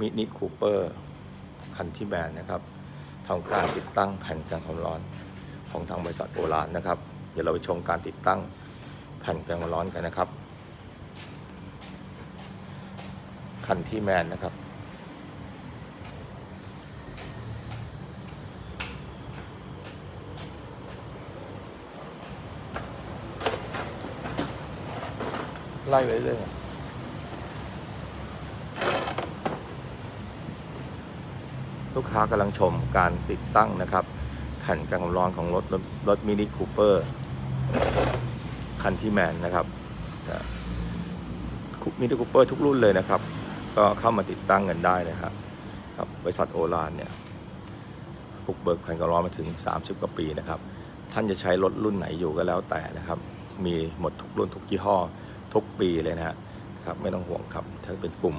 มินิคูเปอร์คันที่แบนนะครับทำการติดตั้งแผ่นกันความร้อนของทางบริษัทโอรานนะครับ เดี๋ยวเราไปชมการติดตั้งแผ่นกันความร้อนกันนะครับ คันที่แมนนะครับไล่ไปเรื่อย ลูกค้ากำลังชมการติดตั้งนะครับ แผ่นกันความร้อนของรถรถมินิคูเปอร์คันที่แมนนะครับมินิคูเปอร์ทุกรุ่นเลยนะครับ ก็เข้ามาติดตั้งกันได้นะครับครับบริษัทโอรานเนี่ยบุกเบิกแผ่นกันร้อนมาถึง 30 กว่าปีนะครับ ท่านจะใช้รถรุ่นไหนอยู่ก็แล้วแต่นะครับ มีหมดทุกรุ่นทุกยี่ห้อทุกปีเลยนะฮะครับไม่ต้องห่วงครับถ้าเป็นกลุ่ม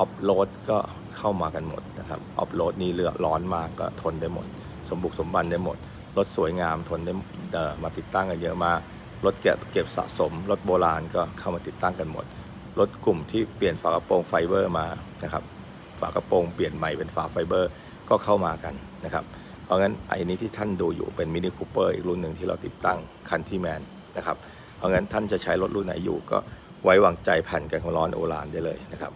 ออฟโรดก็เข้ามากันหมดนะครับออฟโรดนี่เลือร้อนมากก็ทนได้หมด สมบุกสมบันได้หมด รถสวยงามทนได้เออมาติดตั้งกันเยอะมาก รถเก็บเก็บสะสม รถโบราณก็เข้ามาติดตั้งกันหมด รถกลุ่มที่เปลี่ยนฝากระโปรงไฟเบอร์มานะครับฝากระโปรงเปลี่ยนใหม่เป็นฝาไฟเบอร์ก็เข้ามากันนะครับ เพราะงั้นไอ้นี้ที่ท่านดูอยู่เป็นมินิคูเปอร์อีกรุ่นหนึ่งที่เราติดตั้งคันที่แมนนะครับ เพราะงั้นท่านจะใช้รถรุ่นไหนอยู่ก็ไว้วางใจแผ่นกันความร้อนโอรานได้เลยนะครับ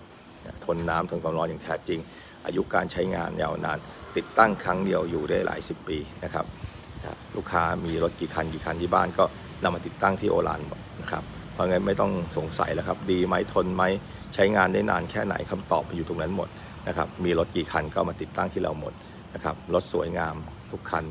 ทนน้ำทนความร้อนอย่างแท้จริง อายุการใช้งานยาวนาน ติดตั้งครั้งเดียวอยู่ได้หลายสิบปีนะครับลูกค้ามีรถกี่คันกี่คันที่บ้านก็นำมาติดตั้งที่โอรานนะครับเพราะงั้นไม่ต้องสงสัยแล้วครับ ดีไหมทนไหมใช้งานได้นานแค่ไหนคำตอบมันอยู่ตรงนั้นหมดนะครับมีรถกี่คันก็มาติดตั้งที่เราหมดนะครับรถสวยงามทุกคัน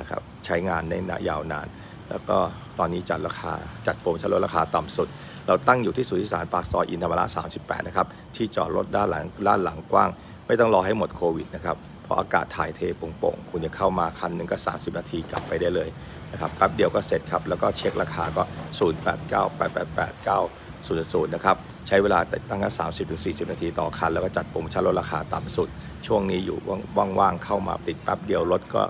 นะครับใช้งานได้ยาวนาน แล้วก็ตอนนี้จัดราคาจัดโปรโมชั่นลดราคาต่ำสุด เราตั้งอยู่ที่สุทธิสารปากซอยอินธรรมระ38 นะครับ ที่จอดรถด้านหลังด้านหลังกว้าง ไม่ต้องรอให้หมดโควิดนะครับเพราะอากาศถ่ายเทโปร่งๆ คุณจะเข้ามาคันหนึ่งก็ 30 นาทีกลับไปได้เลยนะครับแป๊บเดียวก็เสร็จครับ แล้วก็เช็คราคาก็ 0898889000 นะครับ ใช้เวลาติดตั้งแค่30-40 นาทีต่อคัน แล้วก็จัดโปรโมชั่นลดราคาต่ำสุด ช่วงนี้อยู่ว่างๆเข้ามาติดแป๊บเดียวรถก็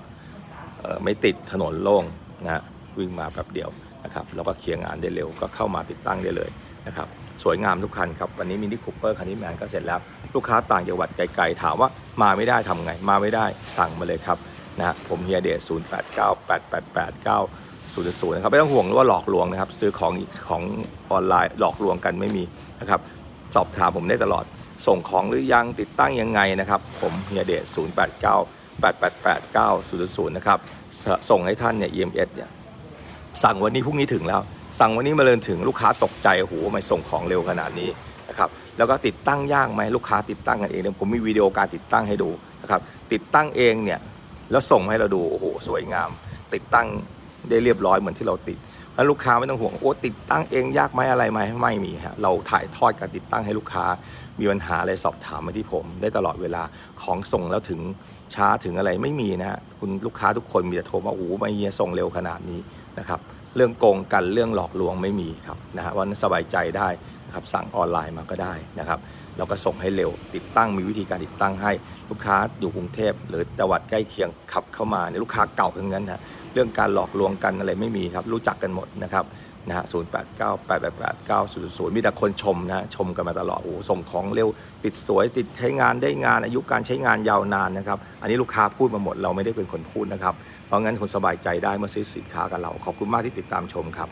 ไม่ติดถนนโล่งนะฮะวิ่งมาแป๊บเดียว นะครับแล้วก็เคลียร์งานได้เร็วก็เข้ามาติดตั้งได้เลยนะครับสวยงามทุกคันครับวันนี้มินิคูเปอร์คันนี้แมนก็เสร็จแล้ว ลูกค้าต่างจังหวัดไกลๆถามว่ามาไม่ได้ทำไง มาไม่ได้สั่งมาเลยครับนะผมเฮียเดช0 8 9 8 8 8 9 0 0นะครับไม่ต้องห่วงว่าหลอกลวงนะครับ ซื้อของของออนไลน์หลอกลวงกันไม่มีนะครับสอบถามผมได้ตลอด ส่งของหรือยังติดตั้งยังไงนะครับ ผมเฮียเดช0 8 9 8 8 8 9 0 0นะครับสส่งให้ท่านเนี่ย EMS เนี่ย สั่งวันนี้พรุ่งนี้ถึงแล้ว สั่งวันนี้มาเลยถึงลูกค้าตกใจโอ้โหทำไมส่งของเร็วขนาดนี้นะครับแล้วก็ติดตั้งยากไหมลูกค้าติดตั้งกันเองเดี๋ยผมมีวิดีโอการติดตั้งให้ดูนะครับติดตั้งเองเนี่ยแล้วส่งให้เราดูโอ้โหสวยงาม ติดตั้งได้เรียบร้อยเหมือนที่เราติดแล้วลูกค้าไม่ต้องห่วงโอ้ติดตั้งเองยากไหมอะไรไหมไม่มีฮะเราถ่ายทอดการติดตั้งให้ลูกค้า มีปัญหาอะไรสอบถามมาที่ผม ได้ตลอดเวลาของส่งแล้วถึงช้าถึงอะไรไม่มีนะฮะคุณลูกค้าทุกคนมีแต่โทรมาโอ้โหไม่เฮียส่งเร็วขนาดนี้ นะครับเรื่องโกงกันเรื่องหลอกลวงไม่มีครับนะฮะวันนั้นสบายใจได้นะครับสั่งออนไลน์มาก็ได้นะครับเราก็ส่งให้เร็วติดตั้งมีวิธีการติดตั้งให้ลูกค้าอยู่กรุงเทพ หรือจังหวัดใกล้เคียงขับเข้ามาเนี่ยลูกค้าเก่าทั้งนั้นนะเรื่องการหลอกลวงกันอะไรไม่มีครับรู้จักกันหมดนะครับ นะฮะศูนย์แปดเก้าแปดแปดแปดเก้าศูนย์ศูนย์มีแต่คนชมนะ ชมกันมาตลอด โอ้ส่งของเร็ว ติดสวย ติดใช้งานได้งาน อายุการใช้งานยาวนานนะครับ อันนี้ลูกค้าพูดมาหมด เราไม่ได้เป็นคนพูดนะครับ เพราะงั้นคนสบายใจได้เมื่อซื้อสินค้ากับเรา ขอบคุณมากที่ติดตามชมครับ